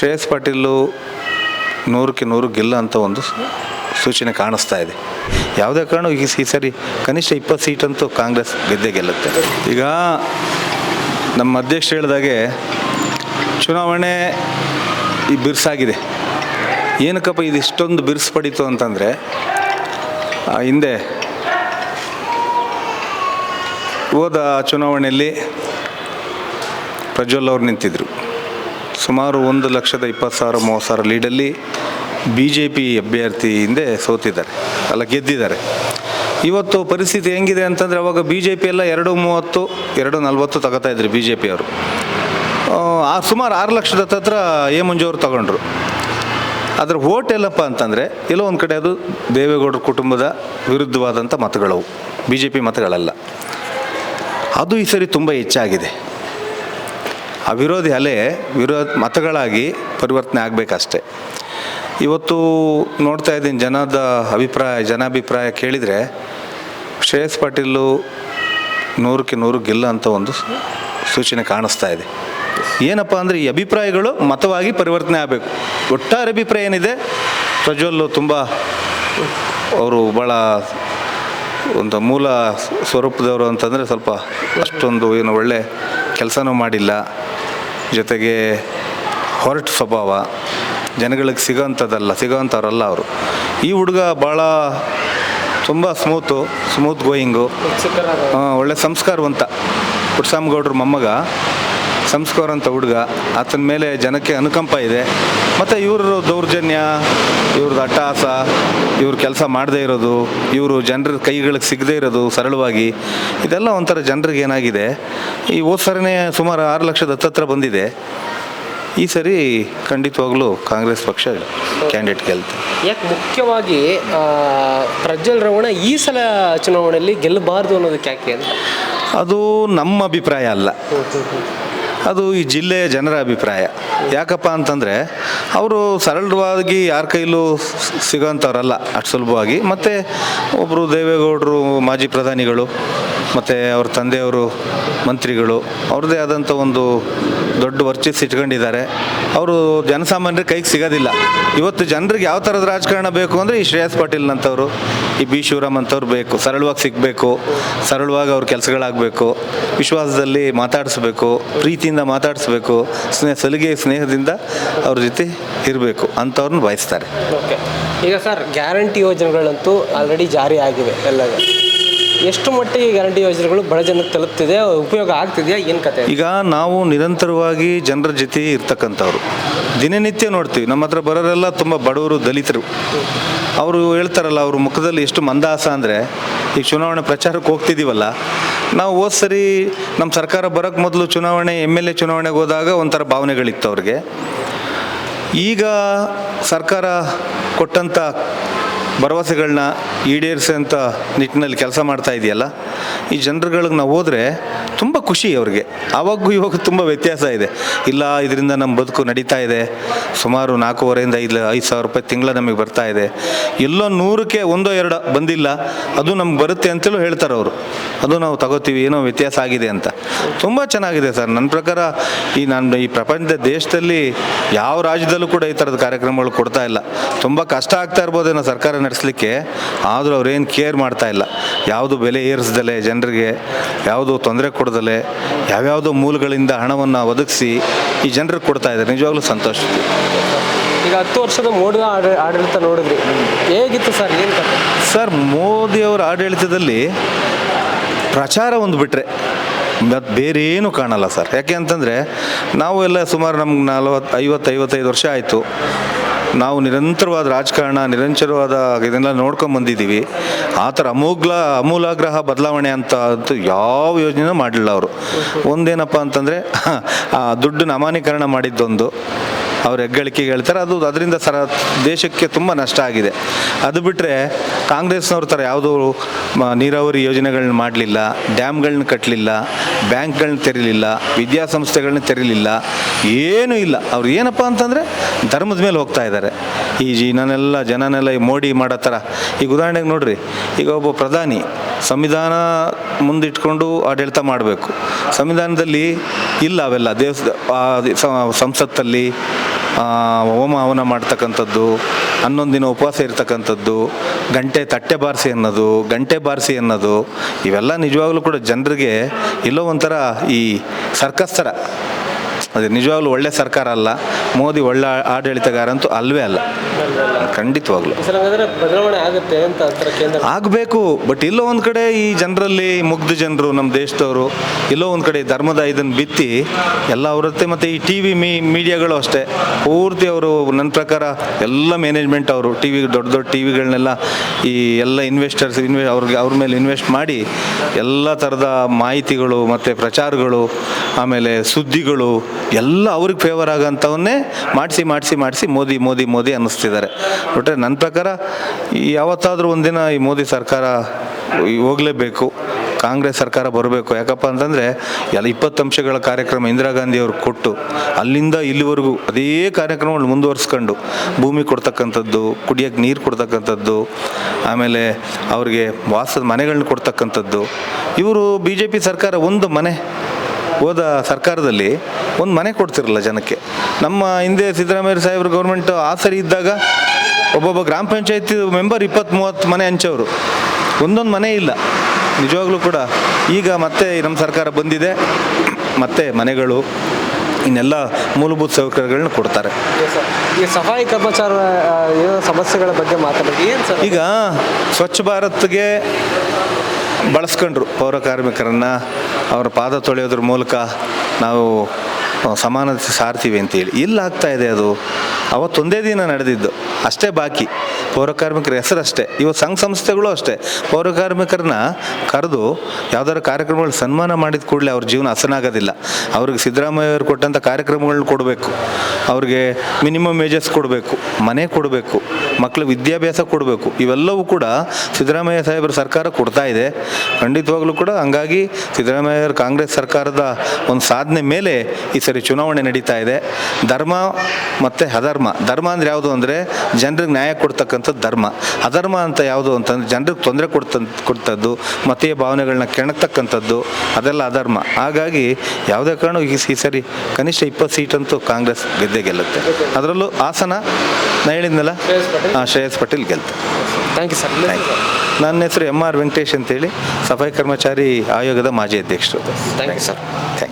ಶ್ರೇಯಸ್ ಪಾಟೀಲು ನೂರಕ್ಕೆ ನೂರು ಗೆಲ್ಲ ಅಂತ ಒಂದು ಸೂಚನೆ ಕಾಣಿಸ್ತಾ ಇದೆ. ಯಾವುದೇ ಕಾರಣ ಈ ಈ ಸರಿ ಕನಿಷ್ಠ ಇಪ್ಪತ್ತು ಸೀಟಂತೂ ಕಾಂಗ್ರೆಸ್ ಗೆದ್ದೇ ಗೆಲ್ಲುತ್ತೆ. ಈಗ ನಮ್ಮ ಅಧ್ಯಕ್ಷ ಹೇಳಿದಾಗೆ ಚುನಾವಣೆ ಈ ಬಿರ್ಸಾಗಿದೆ. ಏನಕ್ಕಪ್ಪ ಇದು ಇಷ್ಟೊಂದು ಬಿರ್ಸು ಪಡೀತು ಅಂತಂದರೆ ಹಿಂದೆ ಹೋದ ಚುನಾವಣೆಯಲ್ಲಿ ಪ್ರಜ್ವಲ್ ಅವ್ರು ನಿಂತಿದ್ದರು ಸುಮಾರು ಒಂದು ಲಕ್ಷದ ಇಪ್ಪತ್ತು ಸಾವಿರ ಮೂವತ್ತು ಸಾವಿರ ಲೀಡಲ್ಲಿ ಬಿ ಜೆ ಪಿ ಅಭ್ಯರ್ಥಿ ಹಿಂದೆ ಸೋತಿದ್ದಾರೆ, ಅಲ್ಲ ಗೆದ್ದಿದ್ದಾರೆ. ಇವತ್ತು ಪರಿಸ್ಥಿತಿ ಹೆಂಗಿದೆ ಅಂತಂದರೆ ಅವಾಗ ಬಿ ಜೆ ಪಿ ಎಲ್ಲ ಎರಡು ಮೂವತ್ತು, ಎರಡು ನಲ್ವತ್ತು ತಗೋತಾ ಇದ್ರು ಬಿ ಜೆ ಪಿಯವರು ಆ ಸುಮಾರು ಆರು ಲಕ್ಷದ ಹತ್ರ ಎ ಮಂಜು ತಗೊಂಡ್ರು. ಅದರ ಓಟ್ ಎಲ್ಲಪ್ಪ ಅಂತಂದರೆ ಎಲ್ಲೋ ಒಂದು ಕಡೆ ಅದು ದೇವೇಗೌಡರ ಕುಟುಂಬದ ವಿರುದ್ಧವಾದಂಥ ಮತಗಳವು ಬಿ ಜೆ ಪಿ ಮತಗಳಲ್ಲ. ಅದು ಈ ಸರಿ ತುಂಬ ಹೆಚ್ಚಾಗಿದೆ. ಆ ವಿರೋಧಿ ಅಲೆ ವಿರೋಧ ಮತಗಳಾಗಿ ಪರಿವರ್ತನೆ ಆಗಬೇಕಷ್ಟೆ. ಇವತ್ತು ನೋಡ್ತಾ ಇದ್ದೀನಿ ಜನದ ಅಭಿಪ್ರಾಯ, ಜನಾಭಿಪ್ರಾಯ ಕೇಳಿದರೆ ಶ್ರೇಯಸ್ ಪಾಟೀಲು ನೂರಕ್ಕೆ ನೂರು ಗೆಲ್ಲ ಅಂತ ಒಂದು ಸೂಚನೆ ಕಾಣಿಸ್ತಾ ಇದೆ. ಏನಪ್ಪ ಅಂದರೆ ಈ ಅಭಿಪ್ರಾಯಗಳು ಮತವಾಗಿ ಪರಿವರ್ತನೆ ಆಗಬೇಕು. ಒಟ್ಟಾರೆ ಅಭಿಪ್ರಾಯ ಏನಿದೆ? ಪ್ರಜ್ವಲ್ಲು ತುಂಬ ಅವರು ಭಾಳ ಒಂದು ಮೂಲ ಸ್ವರೂಪದವರು ಅಂತಂದರೆ ಸ್ವಲ್ಪ ಅಷ್ಟೊಂದು ಏನು ಒಳ್ಳೆ ಕೆಲಸನೂ ಮಾಡಿಲ್ಲ. ಜೊತೆಗೆ ಹೊರಟು ಸ್ವಭಾವ ಜನಗಳಿಗೆ ಸಿಗೋಂಥದ್ದಲ್ಲ ಸಿಗೋವಂಥವ್ರಲ್ಲ ಅವರು. ಈ ಹುಡುಗ ಭಾಳ ತುಂಬ ಸ್ಮೂತು ಸ್ಮೂತ್ ಗೋಯಿಂಗು ಒಳ್ಳೆ ಸಂಸ್ಕಾರವಂತ ಪುಟ್ಸಾಮಗೌಡ್ರ ಮೊಮ್ಮಗ. ಸಂಸ್ಕಾರವಂತ ಹುಡುಗ ಆತನ ಮೇಲೆ ಜನಕ್ಕೆ ಅನುಕಂಪ ಇದೆ. ಮತ್ತು ಇವರ ದೌರ್ಜನ್ಯ ಇವ್ರದ್ದು ಅಟ್ಟಹಾಸ ಇವ್ರ ಕೆಲಸ ಮಾಡದೇ ಇರೋದು ಇವರು ಜನರ ಕೈಗಳಿಗೆ ಸಿಗದೇ ಇರೋದು ಸರಳವಾಗಿ ಇದೆಲ್ಲ ಒಂಥರ ಜನರಿಗೆ ಏನಾಗಿದೆ. ಈ ಹೋದ ಸರಿನೇ ಸುಮಾರು ಆರು ಲಕ್ಷದ ಹತ್ತತ್ರ ಬಂದಿದೆ. ಈ ಸರಿ ಖಂಡಿತವಾಗ್ಲೂ ಕಾಂಗ್ರೆಸ್ ಪಕ್ಷ ಕ್ಯಾಂಡಿಡೇಟ್ ಗೆಲ್ತು. ಯಾಕೆ ಮುಖ್ಯವಾಗಿ ಪ್ರಜ್ವಲ್ ರವಣ ಈ ಸಲ ಚುನಾವಣೆಯಲ್ಲಿ ಗೆಲ್ಲಬಾರ್ದು ಅನ್ನೋದಕ್ಕೆ ಯಾಕೆ ಅಂತ? ಅದು ನಮ್ಮ ಅಭಿಪ್ರಾಯ ಅಲ್ಲ. ಅದು ಈ ಜಿಲ್ಲೆಯ ಜನರ ಅಭಿಪ್ರಾಯ. ಯಾಕಪ್ಪ ಅಂತಂದರೆ, ಅವರು ಸರಳವಾಗಿ ಯಾರ ಕೈಲೂ ಸಿಗೋಂಥವ್ರಲ್ಲ ಅಷ್ಟು ಸುಲಭವಾಗಿ. ಮತ್ತು ಒಬ್ಬರು ದೇವೇಗೌಡರು ಮಾಜಿ ಪ್ರಧಾನಿಗಳು, ಮತ್ತು ಅವ್ರ ತಂದೆಯವರು ಮಂತ್ರಿಗಳು, ಅವ್ರದ್ದೇ ಆದಂಥ ಒಂದು ದೊಡ್ಡ ವರ್ಚಸ್ ಇಟ್ಕೊಂಡಿದ್ದಾರೆ. ಅವರು ಜನಸಾಮಾನ್ಯರ ಕೈಗೆ ಸಿಗೋದಿಲ್ಲ. ಇವತ್ತು ಜನರಿಗೆ ಯಾವ ಥರದ ರಾಜಕಾರಣ ಬೇಕು ಅಂದರೆ ಈ ಶ್ರೇಯಸ್ ಅಂತವರು ಈ ಬಿ ಶಿವರಾಮ್ ಅಂಥವ್ರು ಬೇಕು. ಸರಳವಾಗಿ ಸಿಗಬೇಕು, ಸರಳವಾಗಿ ಅವ್ರ ಕೆಲಸಗಳಾಗಬೇಕು, ವಿಶ್ವಾಸದಲ್ಲಿ ಮಾತಾಡಿಸ್ಬೇಕು, ಪ್ರೀತಿಯಿಂದ ಮಾತಾಡಿಸ್ಬೇಕು, ಸ್ನೇಹ, ಸಲಿಗೆ ಸ್ನೇಹದಿಂದ ಅವ್ರ ಜೊತೆ ಇರಬೇಕು ಅಂಥವ್ರನ್ನ ಬಯಸ್ತಾರೆ. ಈಗ ಸರ್, ಗ್ಯಾರಂಟಿ ಯೋಜನೆಗಳಂತೂ ಆಲ್ರೆಡಿ ಜಾರಿ ಆಗಿವೆ ಎಲ್ಲ ಎಷ್ಟು ಮಟ್ಟಿಗೆ ಗ್ಯಾರಂಟಿ ಯೋಜನೆಗಳು ಬಡ ಜನಕ್ಕೆ ತಲುಪ್ತಿದೆ ಉಪಯೋಗ ಆಗ್ತಿದೆಯಾ, ಏನು ಕತೆ? ಈಗ ನಾವು ನಿರಂತರವಾಗಿ ಜನರ ಜೊತೆ ಇರ್ತಕ್ಕಂಥವ್ರು. ದಿನನಿತ್ಯ ನೋಡ್ತೀವಿ, ನಮ್ಮ ಹತ್ರ ಬರೋರೆಲ್ಲ ತುಂಬ ಬಡವರು, ದಲಿತರು. ಅವರು ಹೇಳ್ತಾರಲ್ಲ, ಅವ್ರ ಮುಖದಲ್ಲಿ ಎಷ್ಟು ಮಂದಾಸ ಅಂದರೆ, ಈಗ ಚುನಾವಣೆ ಪ್ರಚಾರಕ್ಕೆ ಹೋಗ್ತಿದ್ದೀವಲ್ಲ ನಾವು ಹೋದ ಸರಿ ನಮ್ಮ ಸರ್ಕಾರ ಬರೋಕ್ಕೆ ಮೊದಲು ಚುನಾವಣೆ, ಎಂ ಎಲ್ ಎ ಚುನಾವಣೆಗೆ ಹೋದಾಗ ಒಂಥರ ಭಾವನೆಗಳಿತ್ತು ಅವ್ರಿಗೆ. ಈಗ ಸರ್ಕಾರ ಕೊಟ್ಟಂಥ ಭರವಸೆಗಳನ್ನ ಈಡೇರಿಸುವಂಥ ನಿಟ್ಟಿನಲ್ಲಿ ಕೆಲಸ ಮಾಡ್ತಾ ಇದೆಯಲ್ಲ? ಈ ಜನರುಗಳಿಗೆ ನಾವು ಹೋದರೆ ತುಂಬ ಖುಷಿ ಅವ್ರಿಗೆ. ಆವಾಗೂ ಇವಾಗ ತುಂಬ ವ್ಯತ್ಯಾಸ ಇದೆ. ಇಲ್ಲ, ಇದರಿಂದ ನಮ್ಮ ಬದುಕು ನಡೀತಾ ಇದೆ. ಸುಮಾರು ನಾಲ್ಕೂವರೆಯಿಂದ ಐದು ಐದು ಸಾವಿರ ರೂಪಾಯಿ ತಿಂಗಳ ನಮಗೆ ಬರ್ತಾ ಇದೆ. ಎಲ್ಲೋ ನೂರಕ್ಕೆ ಒಂದೋ ಎರಡು ಬಂದಿಲ್ಲ. ಅದು ನಮ್ಗೆ ಬರುತ್ತೆ ಅಂತಲೂ ಹೇಳ್ತಾರೆ ಅವರು. ಅದು ನಾವು ತಗೋತೀವಿ, ಏನೋ ವ್ಯತ್ಯಾಸ ಆಗಿದೆ ಅಂತ. ತುಂಬ ಚೆನ್ನಾಗಿದೆ ಸರ್. ನನ್ನ ಪ್ರಕಾರ ಈ ನಾನು ಈ ಪ್ರಪಂಚದ ದೇಶದಲ್ಲಿ ಯಾವ ರಾಜ್ಯದಲ್ಲೂ ಕೂಡ ಈ ಥರದ ಕಾರ್ಯಕ್ರಮಗಳು ಕೊಡ್ತಾ ಇಲ್ಲ. ತುಂಬ ಕಷ್ಟ ಆಗ್ತಾ ಇರ್ಬೋದೇನೋ ಸರ್ಕಾರ ನಡೆಸಲಿಕ್ಕೆ. ಆದರೂ ಅವ್ರೇನು ಕೇರ್ ಮಾಡ್ತಾ ಇಲ್ಲ. ಯಾವುದು ಬೆಲೆ ಏರಿಸ್ದಲೆ ಜನರಿಗೆ ಯಾವುದು ತೊಂದರೆ ಕೊಡದಲೆ ಯಾವ್ಯಾವುದೋ ಮೂಲಗಳಿಂದ ಹಣವನ್ನು ಒದಗಿಸಿ ಈ ಜನರಿಗೆ ಕೊಡ್ತಾ ಇದ್ದಾರೆ. ನಿಜವಾಗ್ಲೂ ಸಂತೋಷ. ಈಗ ಹತ್ತು ವರ್ಷದ ಮೋದಿ ಆಡ- ಆಡಳಿತ ನೋಡಿದ್ರಿ. ಹೇಗಿತ್ತು ಸರ್ ಏನು ಸರ್ ಮೋದಿಯವರ ಆಡಳಿತದಲ್ಲಿ ಪ್ರಚಾರ ಒಂದು ಬಿಟ್ಟರೆ ಮತ್ತು ಬೇರೆ ಏನು ಕಾಣಲ್ಲ ಸರ್. ಯಾಕೆ ಅಂತಂದರೆ ನಾವು ಎಲ್ಲ ಸುಮಾರು ನಮ್ಗೆ ನಲವತ್ತು ಐವತ್ತು ಐವತ್ತೈದು ವರ್ಷ ಆಯಿತು. ನಾವು ನಿರಂತರವಾದ ರಾಜಕಾರಣ, ನಿರಂತರವಾದ ಇದನ್ನೆಲ್ಲ ನೋಡ್ಕೊಂಡು ಬಂದಿದ್ದೀವಿ. ಆ ಥರ ಅಮೂಗ್ಲ, ಅಮೂಲಾಗ್ರಹ ಬದಲಾವಣೆ ಅಂತ ಅಂತೂ ಯಾವ ಯೋಜನೆನೂ ಮಾಡಲಿಲ್ಲ ಅವರು. ಒಂದೇನಪ್ಪ ಅಂತಂದರೆ ಆ ದುಡ್ಡನ್ನ ಅಮಾನೀಕರಣ ಮಾಡಿದ್ದೊಂದು. ಅವ್ರ ಹೆಗ್ಗಳಿಕೆಗೆ ಹೇಳ್ತಾರೆ. ಅದು ಅದರಿಂದ ಸರ ದೇಶಕ್ಕೆ ತುಂಬ ನಷ್ಟ ಆಗಿದೆ. ಅದು ಬಿಟ್ಟರೆ ಕಾಂಗ್ರೆಸ್ನವ್ರ ಥರ ಯಾವುದೋ ನೀರಾವರಿ ಯೋಜನೆಗಳನ್ನ ಮಾಡಲಿಲ್ಲ ಡ್ಯಾಮ್ಗಳನ್ನ ಕಟ್ಟಲಿಲ್ಲ ಬ್ಯಾಂಕ್ಗಳನ್ನ ತೆರೀಲಿಲ್ಲ ವಿದ್ಯಾಸಂಸ್ಥೆಗಳನ್ನ ತೆರೀಲಿಲ್ಲ, ಏನೂ ಇಲ್ಲ. ಅವ್ರು ಏನಪ್ಪ ಅಂತಂದರೆ ಧರ್ಮದ ಮೇಲೆ ಹೋಗ್ತಾ ಇದ್ದಾರೆ. ಈ ಜನನೆಲ್ಲ ಜನನೆಲ್ಲ ಈ ಮೋಡಿ ಮಾಡೋ ಥರ. ಈಗ ಉದಾಹರಣೆಗೆ ನೋಡ್ರಿ, ಈಗ ಒಬ್ಬ ಪ್ರಧಾನಿ ಸಂವಿಧಾನ ಮುಂದಿಟ್ಕೊಂಡು ಆಡಳಿತ ಮಾಡಬೇಕು. ಸಂವಿಧಾನದಲ್ಲಿ ಇಲ್ಲ ಅವೆಲ್ಲ ಆ ಸಂಸತ್ತಲ್ಲಿ ಹೋಮ ಹವನ ಮಾಡ್ತಕ್ಕಂಥದ್ದು, ಹನ್ನೊಂದು ದಿನ ಉಪವಾಸ ಇರ್ತಕ್ಕಂಥದ್ದು, ಗಂಟೆ ತಟ್ಟೆ ಬಾರಿಸಿ ಅನ್ನೋದು, ಗಂಟೆ ಬಾರಿಸಿ ಅನ್ನೋದು, ಇವೆಲ್ಲ ನಿಜವಾಗ್ಲೂ ಕೂಡ ಜನರಿಗೆ ಎಲ್ಲೋ ಒಂಥರ ಈ ಸರ್ಕಸ್ ಥರ. ಅದು ನಿಜವಾಗ್ಲೂ ಒಳ್ಳೆ ಸರ್ಕಾರ ಅಲ್ಲ ಮೋದಿ ಒಳ್ಳೆ ಆಡಳಿತಗಾರ ಅಂತೂ ಅಲ್ವೇ ಅಲ್ಲ. ಖಂಡಿತವಾಗ್ಲು. ಆಗಬೇಕು ಬಟ್ ಇಲ್ಲೋ ಒಂದು ಕಡೆ ಈ ಜನರಲ್ಲಿ ಮುಗ್ಧ ಜನರು ನಮ್ಮ ದೇಶದವರು ಇಲ್ಲೋ ಒಂದು ಕಡೆ ಧರ್ಮದ ಇದನ್ನು ಬಿತ್ತಿ ಎಲ್ಲ ಅವರತ್ತೆ ಮತ್ತು ಈ ಟಿ ವಿ ಮೀ ಮೀಡಿಯಾಗಳು ಅಷ್ಟೇ. ಪೂರ್ತಿ ಅವರು ನನ್ನ ಪ್ರಕಾರ ಎಲ್ಲ ಮ್ಯಾನೇಜ್ಮೆಂಟ್ ಅವರು ಟಿ ವಿ ದೊಡ್ಡ ದೊಡ್ಡ ಟಿ ವಿಗಳನ್ನೆಲ್ಲ ಈ ಎಲ್ಲ ಇನ್ವೆಸ್ಟರ್ಸ್ ಇನ್ವೆ ಅವ್ರಿಗೆ ಅವ್ರ ಮೇಲೆ ಇನ್ವೆಸ್ಟ್ ಮಾಡಿ ಎಲ್ಲ ಥರದ ಮಾಹಿತಿಗಳು ಮತ್ತು ಪ್ರಚಾರಗಳು ಆಮೇಲೆ ಸುದ್ದಿಗಳು ಎಲ್ಲ ಅವ್ರಿಗೆ ಫೇವರ್ ಆಗೋಂಥವನ್ನೇ ಮಾಡಿಸಿ ಮಾಡಿಸಿ ಮಾಡಿಸಿ ಮೋದಿ ಮೋದಿ ಮೋದಿ ಅನ್ನಿಸ್ತಿದ್ದಾರೆ. ಒಟ್ಟರೆ ನನ್ನ ಪ್ರಕಾರ ಯಾವತ್ತಾದರೂ ಒಂದಿನ ಈ ಮೋದಿ ಸರ್ಕಾರ ಹೋಗಲೇಬೇಕು, ಕಾಂಗ್ರೆಸ್ ಸರ್ಕಾರ ಬರಬೇಕು. ಯಾಕಪ್ಪ ಅಂತಂದರೆ ಎಲ್ಲ ಇಪ್ಪತ್ತು ಅಂಶಗಳ ಕಾರ್ಯಕ್ರಮ ಇಂದಿರಾ ಗಾಂಧಿ ಅವ್ರು ಕೊಟ್ಟು ಅಲ್ಲಿಂದ ಇಲ್ಲಿವರೆಗೂ ಅದೇ ಕಾರ್ಯಕ್ರಮಗಳು ಮುಂದುವರಿಸ್ಕೊಂಡು ಭೂಮಿ ಕೊಡ್ತಕ್ಕಂಥದ್ದು, ಕುಡಿಯೋಕ್ಕೆ ನೀರು ಕೊಡ್ತಕ್ಕಂಥದ್ದು, ಆಮೇಲೆ ಅವ್ರಿಗೆ ವಾಸದ ಮನೆಗಳನ್ನ ಕೊಡ್ತಕ್ಕಂಥದ್ದು. ಇವರು ಬಿ ಜೆ ಪಿ ಸರ್ಕಾರ ಒಂದು ಮನೆ. ಹೋದ ಸರ್ಕಾರದಲ್ಲಿ ಒಂದು ಮನೆ ಕೊಡ್ತಿರಲ್ಲ ಜನಕ್ಕೆ. ನಮ್ಮ ಹಿಂದೆ ಸಿದ್ದರಾಮಯ್ಯ ಸಾಹೇಬ್ರ ಗೌರ್ಮೆಂಟ್ ಆಸರಿ ಸರಿ ಇದ್ದಾಗ ಒಬ್ಬೊಬ್ಬ ಗ್ರಾಮ ಪಂಚಾಯತಿ ಮೆಂಬರ್ ಇಪ್ಪತ್ತು ಮೂವತ್ತು ಮನೆ ಹಂಚವರು. ಒಂದೊಂದು ಮನೆ ಇಲ್ಲ. ನಿಜವಾಗ್ಲೂ ಕೂಡ ಈಗ ಮತ್ತೆ ನಮ್ಮ ಸರ್ಕಾರ ಬಂದಿದೆ. ಮತ್ತೆ ಮನೆಗಳು ಇನ್ನೆಲ್ಲ ಮೂಲಭೂತ ಸೌಕರ್ಯಗಳನ್ನ ಕೊಡ್ತಾರೆ. ಈ ಸಫಾಯಿ ಕರ್ಮಚಾರ ಸಮಸ್ಯೆಗಳ ಬಗ್ಗೆ ಮಾತಾಡೋದು ಏನು ಸರ್ ಈಗ ಸ್ವಚ್ಛ ಭಾರತ್ಗೆ ಬಳಸ್ಕೊಂಡ್ರು ಪೌರ ಕಾರ್ಮಿಕರನ್ನ. ಅವರ ಪಾದ ತೊಳೆಯೋದ್ರ ಮೂಲಕ ನಾವು ಸಮಾನತೆ ಸಾರ್ತೀವಿ ಅಂತೇಳಿ. ಇಲ್ಲಾಗ್ತಾ ಇದೆ ಅದು. ಅವತ್ತೊಂದೇ ದಿನ ನಡೆದಿದ್ದು. ಅಷ್ಟೇ ಬಾಕಿ. ಪೌರ ಕಾರ್ಮಿಕರ ಹೆಸರಷ್ಟೇ ಇವತ್ತು ಸಂಘ ಸಂಸ್ಥೆಗಳು ಅಷ್ಟೇ. ಪೌರಕಾರ್ಮಿಕರನ್ನ ಕರೆದು ಯಾವ್ದಾದ್ರು ಕಾರ್ಯಕ್ರಮಗಳು ಸನ್ಮಾನ ಮಾಡಿದ ಕೂಡಲೇ ಅವ್ರ ಜೀವನ ಹಸನಾಗೋದಿಲ್ಲ. ಅವ್ರಿಗೆ ಸಿದ್ದರಾಮಯ್ಯ ಅವರು ಕೊಟ್ಟಂಥ ಕಾರ್ಯಕ್ರಮಗಳನ್ನ ಕೊಡಬೇಕು. ಅವ್ರಿಗೆ ಮಿನಿಮಮ್ ವೇಜಸ್ ಕೊಡಬೇಕು. ಮನೆ ಕೊಡಬೇಕು. ಮಕ್ಕಳ ವಿದ್ಯಾಭ್ಯಾಸ ಕೊಡಬೇಕು. ಇವೆಲ್ಲವೂ ಕೂಡ ಸಿದ್ದರಾಮಯ್ಯ ಸಾಹೇಬರ ಸರ್ಕಾರ ಕೊಡ್ತಾ ಇದೆ. ಖಂಡಿತವಾಗ್ಲೂ ಕೂಡ ಹಂಗಾಗಿ ಸಿದ್ದರಾಮಯ್ಯ ಅವ್ರ ಕಾಂಗ್ರೆಸ್ ಸರ್ಕಾರದ ಒಂದು ಸಾಧನೆ ಮೇಲೆ ಈ ಸರಿ ಚುನಾವಣೆ ನಡೀತಾ ಇದೆ. ಧರ್ಮ ಮತ್ತು ಅಧರ್ಮ. ಧರ್ಮ ಅಂದರೆ ಯಾವುದು ಅಂದರೆ ಜನರಿಗೆ ನ್ಯಾಯ ಕೊಡ್ತಕ್ಕಂಥದ್ದು ಧರ್ಮ. ಅಧರ್ಮ ಅಂತ ಯಾವುದು ಅಂತಂದ್ರೆ ಜನರಿಗೆ ತೊಂದರೆ ಕೊಡ್ತ ಕೊಡ್ತದ್ದು ಮತೀಯ ಭಾವನೆಗಳನ್ನ ಕೆಣಕ್ತಕ್ಕಂಥದ್ದು ಅದೆಲ್ಲ ಅಧರ್ಮ. ಹಾಗಾಗಿ ಯಾವುದೇ ಕಾರಣ ಈ ಈ ಸರಿ ಕನಿಷ್ಠ ಇಪ್ಪತ್ತು ಸೀಟಂತೂ ಕಾಂಗ್ರೆಸ್ ಗೆದ್ದೆ ಗೆಲ್ಲುತ್ತೆ. ಅದರಲ್ಲೂ ಹಾಸನ ನಾನು ಹೇಳಿದ್ನಲ್ಲ? ಶ್ರೇಯಸ್ ಪಟೇಲ್? ಹಾಂ Shreyas Patel sir. Thank you. Sir ನನ್ನ ಹೆಸರು ಎಂ ಆರ್ ವೆಂಕಟೇಶ್ ಅಂತೇಳಿ ಸಫಾಯಿ ಕರ್ಮಚಾರಿ ಆಯೋಗದ ಮಾಜಿ ಅಧ್ಯಕ್ಷರು. Thank you sir. Thank you.